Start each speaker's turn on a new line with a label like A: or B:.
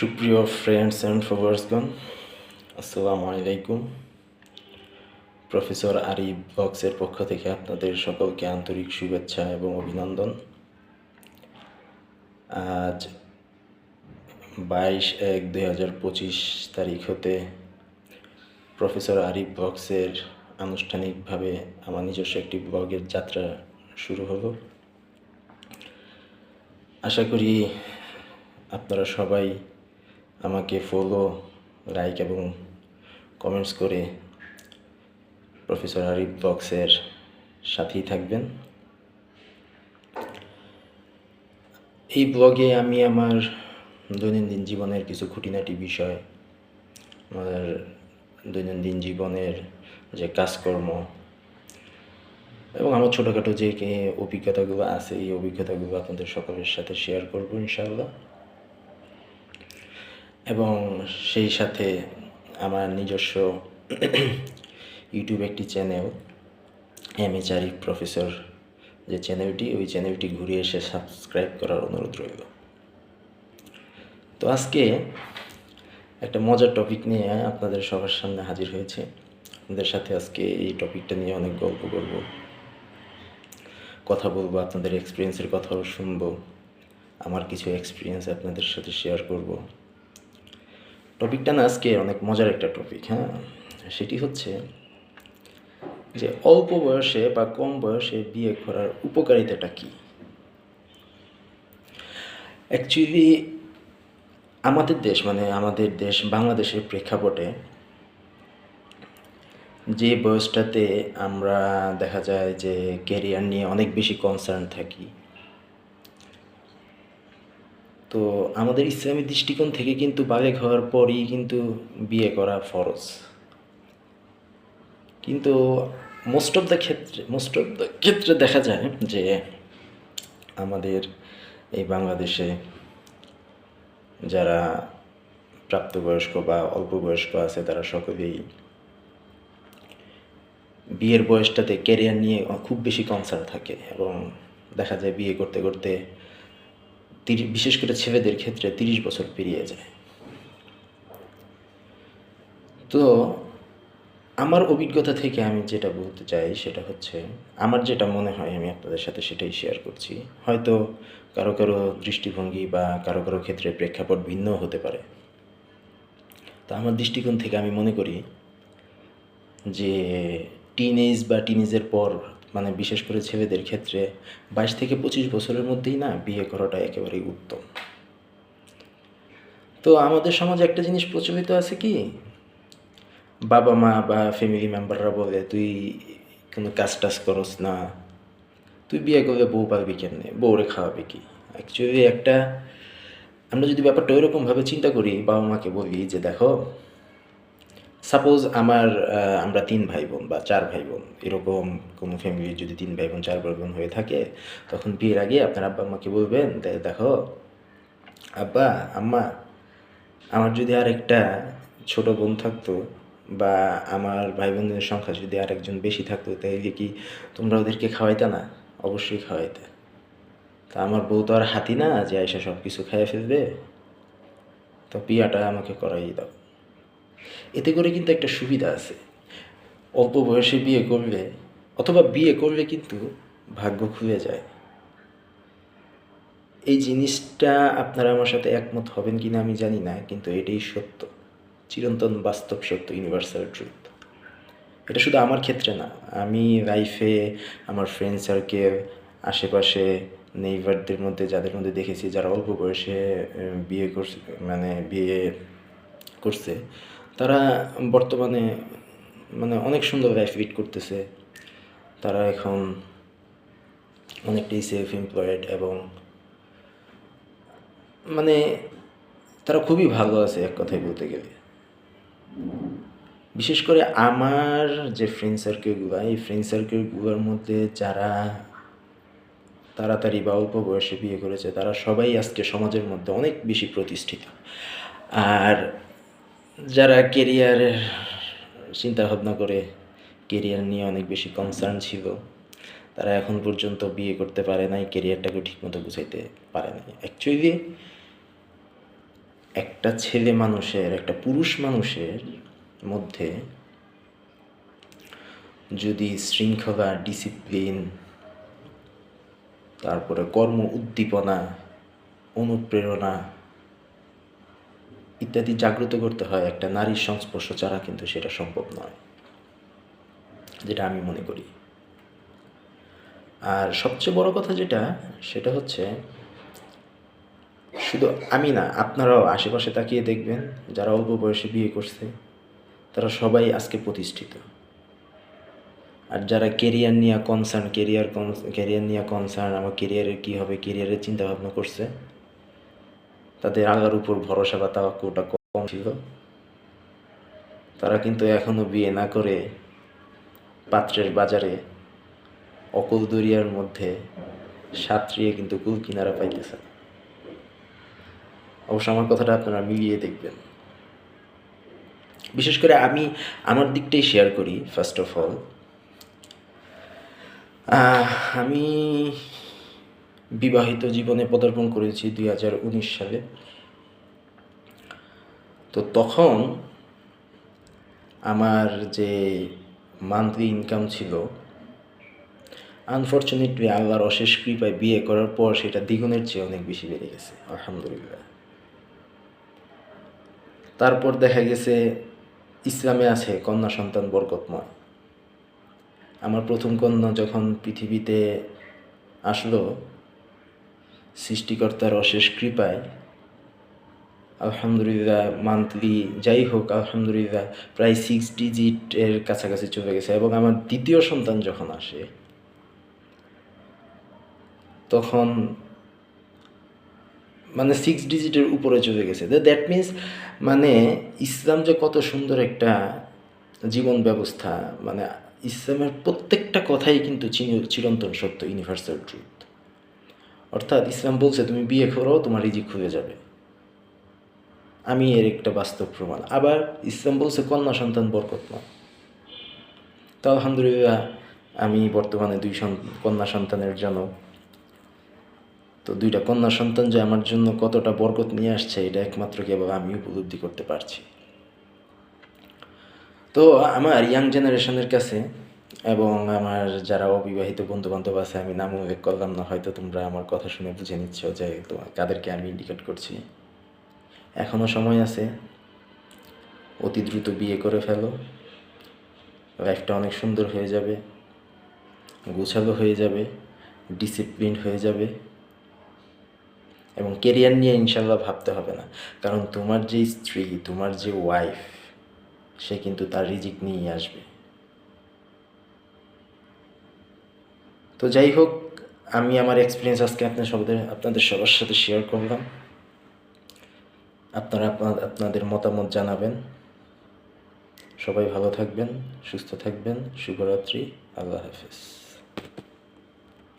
A: সুপ্রিয় friends and ফলোয়ার্সগণ আসসালামু আলাইকুম। প্রফেসর আরিফ বক্সের পক্ষ থেকে আপনাদের সকলকে আন্তরিক শুভেচ্ছা এবং অভিনন্দন। আজ বাইশ এক দুই হাজার পঁচিশ তারিখ হতে প্রফেসর আরিফ বক্সের আনুষ্ঠানিকভাবে আমার নিজস্ব একটি ব্লগের যাত্রা শুরু হলো। আশা করি আপনারা সবাই আমাকে ফলো লাইক এবং কমেন্টস করে প্রফেসর আরিফ বক্সের সাথেই থাকবেন। এই ব্লগে আমি আমার দৈনন্দিন জীবনের কিছু খুঁটিনাটি বিষয়, আমার দৈনন্দিন জীবনের যে কাজকর্ম এবং আমার ছোটোখাটো যে অভিজ্ঞতাগুলো আছে, এই অভিজ্ঞতাগুলো আপনাদের সকলের সাথে শেয়ার করব ইনশাআল্লাহ। এবং সেই সাথে আমার নিজস্ব ইউটিউব একটি চ্যানেল এম এইচ প্রফেসর যে চ্যানেলটি ওই চ্যানেলটি ঘুরে এসে সাবস্ক্রাইব করার অনুরোধ রইল। তো আজকে একটা মজার টপিক নিয়ে আপনাদের সবার সামনে হাজির হয়েছে। আপনাদের সাথে আজকে এই টপিকটা নিয়ে অনেক গল্প করব। কথা বলব, আপনাদের এক্সপিরিয়েন্সের কথাও শুনব, আমার কিছু এক্সপিরিয়েন্স আপনাদের সাথে শেয়ার করব। টপিকটা না আজকে অনেক মজার একটা টপিক হ্যাঁ? সেটি হচ্ছে যে অল্প বয়সে বা কম বয়সে বিয়ে করার উপকারিতাটা কী? অ্যাকচুয়ালি আমাদের দেশ মানে আমাদের দেশ, বাংলাদেশের প্রেক্ষাপটে যে বয়সটাতে আমরা দেখা যায় যে ক্যারিয়ার নিয়ে অনেক বেশি কনসার্ন থাকি তো আমাদের ইসলামী দৃষ্টিকোণ থেকে কিন্তু বালেক হওয়ার পরই কিন্তু বিয়ে করা ফরজ। কিন্তু মোস্ট অফ দ্য ক্ষেত্রে মোস্ট অফ দ্য ক্ষেত্রে দেখা যায় যে আমাদের এই বাংলাদেশে যারা প্রাপ্তবয়স্ক বা অল্প বয়স্ক আছে, তারা সকলেই বিয়ের বয়সটাতে ক্যারিয়ার নিয়ে খুব বেশি কনসার্ন থাকে এবং দেখা যায় বিয়ে করতে করতে তিরিশ, বিশেষ করে ছেলেদের ক্ষেত্রে তিরিশ বছর পেরিয়ে যায়। তো আমার অভিজ্ঞতা থেকে আমি যেটা বলতে চাই সেটা হচ্ছে, আমার যেটা মনে হয় আমি আপনাদের সাথে সেটাই শেয়ার করছি। হয়তো কারও কারও দৃষ্টিভঙ্গি বা কারও কারও ক্ষেত্রে প্রেক্ষাপট ভিন্ন হতে পারে। তো আমার দৃষ্টিকোণ থেকে আমি মনে করি যে টিনেজ বা টিনেজের পর মানে বিশেষ করে ছেলেদের ক্ষেত্রে বাইশ থেকে পঁচিশ বছরের মধ্যেই না বিয়ে করাটা একেবারেই উত্তম। তো আমাদের সমাজে একটা জিনিস প্রচলিত আছে কি? বাবা মা বা ফ্যামিলি মেম্বাররা বলে, তুই কোনো কাজ টাজ করস না। তুই বিয়ে করলে বউ পারবি কেমনে? বউরে খাওয়াবি কি? অ্যাকচুয়ালি একটা, আমরা যদি ব্যাপারটা ওইরকমভাবে চিন্তা করি, বাবা মাকে বলি যে, দেখো সাপোজ আমার আমরা তিন ভাই বোন বা চার ভাই বোন এরকম কোনো ফ্যামিলির যদি তিন ভাই বোন চার ভাই বোন হয়ে থাকে, তখন বিয়ের আগে আপনার আব্বা আম্মাকে বলবেন, "দে- দেখো, আব্বা, আম্মা, আমার যদি আর একটা ছোট বোন থাকতো বা আমার ভাই বোনদের সংখ্যা যদি আর একজন বেশি থাকতো, তাইলে কি তোমরা ওদেরকে খাওয়াইতে না? অবশ্যই খাওয়াইতে। তা আমার বউ তো আর হাতি না যে এসে সব কিছু খাইয়ে ফেলবে? তো পিয়াটা আমাকে করাই দাও। এতে করে কিন্তু একটা সুবিধা আছে। অল্প বয়সে বিয়ে করলে অথবা বিয়ে করলে কিন্তু ভাগ্য খুলে যায়। এই জিনিসটা আপনারা আমার সাথে একমত হবেন কিনা আমি জানি না, কিন্তু এটাই সত্য। চিরন্তন বাস্তব সত্য ইউনিভার্সাল ট্রুথ এটা শুধু আমার ক্ষেত্রে না, আমি লাইফে আমার ফ্রেন্ড সার্কেল আশেপাশে নেইবারদের মধ্যে, যাদের মধ্যে দেখেছি, যারা অল্প বয়সে বিয়ে করছে মানে বিয়ে করছে তারা বর্তমানে মানে অনেক সুন্দর লাইফ করতেছে। তারা এখন অনেকটাই সেলফ এমপ্লয়েড এবং মানে তারা খুবই ভালো আছে এক কথায় বলতে গেলে। বিশেষ করে আমার যে ফ্রেন্ড সার্কেলগুলো এই ফ্রেন্ড সার্কেলগুলোর মধ্যে যারা তাড়াতাড়ি বা অল্প বয়সে বিয়ে করেছে, তারা সবাই আজকে সমাজের মধ্যে অনেক বেশি প্রতিষ্ঠিত। আর যারা কেরিয়ারের চিন্তা ভাবনা করে কেরিয়ার নিয়ে অনেক বেশি কনসার্ন ছিল, তারা এখন পর্যন্ত বিয়ে করতে পারে নাই কেরিয়ারটাকে ঠিকমতো গুছাইতে পারে নাই। অ্যাকচুয়ালি একটা ছেলে মানুষের, একটা পুরুষ মানুষের মধ্যে যদি শৃঙ্খলা ডিসিপ্লিন তারপরে কর্ম উদ্দীপনা, অনুপ্রেরণা ইত্যাদি জাগ্রত করতে হয় একটা নারীর সংস্পর্শ ছাড়া কিন্তু সেটা সম্ভব নয়, যেটা আমি মনে করি। আর সবচেয়ে বড় কথা যেটা, সেটা হচ্ছে শুধু আমি না, আপনারাও আশেপাশে তাকিয়ে দেখবেন, যারা অল্প বয়সে বিয়ে করছে, তারা সবাই আজকে প্রতিষ্ঠিত। আর যারা কেরিয়ার নিয়ে কনসার্ন কেরিয়ার কেরিয়ার নিয়ে কনসার্ন আমার কেরিয়ারের কী হবে কেরিয়ারের চিন্তাভাবনা করছে তাদের আল্লাহর উপর ভরসা বা তাওয়াক্কুটা কম ছিল। তারা কিন্তু এখনও বিয়ে না করে পাত্রের বাজারে অকল দরিয়ার মধ্যে সাঁতরিয়ে কিন্তু কুল কিনারা পাইতেছে। অবশ্য আমার কথাটা আপনারা মিলিয়ে দেখবেন। বিশেষ করে আমি আমার দিকটাই শেয়ার করি ফার্স্ট অফ অল আমি বিবাহিত জীবনে পদার্পণ করেছি দুই হাজার উনিশ সালে। তো তখন আমার যে মান্থলি ইনকাম ছিল আনফর্চুনেটলি আল্লাহর অশেষ কৃপায় বিয়ে করার পর সেটা দ্বিগুণের চেয়ে অনেক বেশি বেড়ে গেছে, আলহামদুলিল্লাহ। তারপর দেখা গেছে ইসলামে আছে কন্যা সন্তান বরকতময়। আমার প্রথম কন্যা যখন পৃথিবীতে আসলো সৃষ্টিকর্তার অশেষ কৃপায়। আলহামদুলিল্লাহ মান্থলি যাই হোক, আলহামদুলিল্লাহ প্রায় সিক্স ডিজিটের কাছাকাছি চলে গেছে এবং আমার দ্বিতীয় সন্তান যখন আসে, তখন মানে সিক্স ডিজিটের উপরে চলে গেছে। দ্যাট মিন্স মানে ইসলাম যে কত সুন্দর একটা জীবন ব্যবস্থা মানে ইসলামের প্রত্যেকটা কথাই কিন্তু চির- চিরন্তন সত্য ইউনিভার্সাল ট্রুথ অর্থাৎ ইসলাম বলছে, তুমি বিয়ে করো, তোমার রিজিক হয়ে যাবে। আমি এর একটা বাস্তব প্রমাণ। আবার ইসলাম বলছে, কন্যা সন্তান বরকতময়। তো আলহামদুলিল্লাহ, আমি বর্তমানে দুই কন্যা সন্তানের জনক তো দুইটা কন্যা সন্তান যে আমার জন্য কতটা বরকত নিয়ে আসছে, এটা একমাত্র কেবল আমি উপলব্ধি করতে পারছি। তো আমার ইয়াং জেনারেশনের কাছে এবং আমার যারা অবিবাহিত বন্ধু বান্ধব আছে, আমি নাম উল্লেখ করলাম না, হয়তো তোমরা আমার কথা শুনে বুঝে নিচ্ছ যে তোমার কাদেরকে আমি ইন্ডিকেট করছি। এখনও সময় আছে। অতি দ্রুত বিয়ে করে ফেলো। লাইফটা অনেক সুন্দর হয়ে যাবে। গোছালো হয়ে যাবে। ডিসিপ্লিন হয়ে যাবে। এবং কেরিয়ার নিয়ে ইনশাল্লাহ ভাবতে হবে না। কারণ তোমার যে স্ত্রী, তোমার যে ওয়াইফ সে কিন্তু তার রিজিক নিয়েই আসবে। তো যাই হোক, আমি আমার এক্সপিরিয়েন্স আজকে আপনার সবাই আপনাদের সবার সাথে শেয়ার করলাম। আপনারা আপনাদের মতামত জানাবেন। সবাই ভালো থাকবেন, সুস্থ থাকবেন। শুভরাত্রি, আল্লাহ হাফেজ।